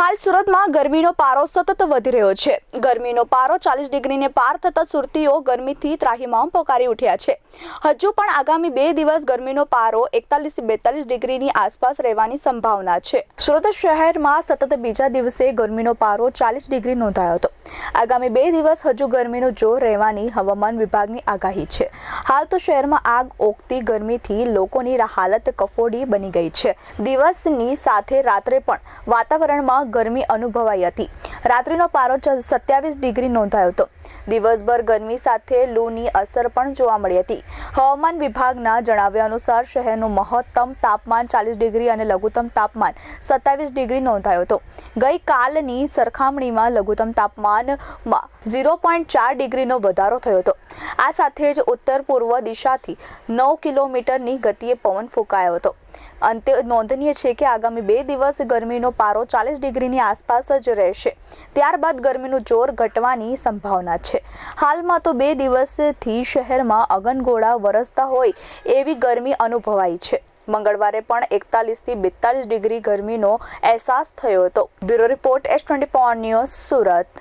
હાલ સુરતમાં ગરમીનો પારો સતત વધી રહ્યો છે. ગરમીનો પારો ચાલીસ ડિગ્રીને પાર થતા સુરતીઓ ગરમીથી ત્રાહિમામ પોકારી ઉઠ્યા છે. હજુ પણ આગામી બે દિવસ ગરમીનો પારો એકતાલીસ બેતાલીસ ડિગ્રીની આસપાસ રહેવાની સંભાવના છે. સુરત શહેરમાં સતત બીજા દિવસે ગરમીનો પારો ચાલીસ ડિગ્રી નોંધાયો હતો. આગામી બે દિવસ હજુ ગરમીનો જોર રહેવાની હવામાન વિભાગની આગાહી છે. હાલ તો શહેરમાં આગ ઓગતી ગરમીથી લોકોની હાલત કફોડી બની ગઈ છે. દિવસની સાથે રાત્રે પણ વાતાવરણમાં ગરમી અનુભવાઈ હતી. રાત્રિનો પારો સત્યાવીસ ડિગ્રી નોંધાયો હતો. દિવસભર ગરમી સાથે લૂની અસર પણ જોવા મળી હતી. હવામાન વિભાગના જણાવ્યા અનુસાર શહેરનું મહત્તમ તાપમાન ચાલીસ ડિગ્રી અને લઘુત્તમ તાપમાન સત્તાવીસ ડિગ્રી નોંધાયો હતો. ગઈકાલની સરખામણીમાં લઘુત્તમ તાપમાનમાં ઝીરો પોઈન્ટ ચાર ડિગ્રીનો વધારો થયો હતો. આ સાથે જ ઉત્તર પૂર્વ દિશાથી નવ કિલોમીટરની ગતિએ પવન ફૂંકાયો હતો. અંતે નોંધનીય છે કે આગામી બે દિવસ ગરમીનો પારો ચાલીસ ડિગ્રીની આસપાસ જ રહેશે. ત્યારબાદ ગરમીનું જોર ઘટવાની સંભાવના છે. હાલમાં તો બે દિવસથી શહેરમાં અગનગોળા વરસતા હોય એવી ગરમી અનુભવાઈ છે. મંગળવારે પણ એકતાલીસથી બેતાલીસ ડિગ્રી ગરમીનો અહેસાસ થયો હતો. Bureau report S twenty news Surat.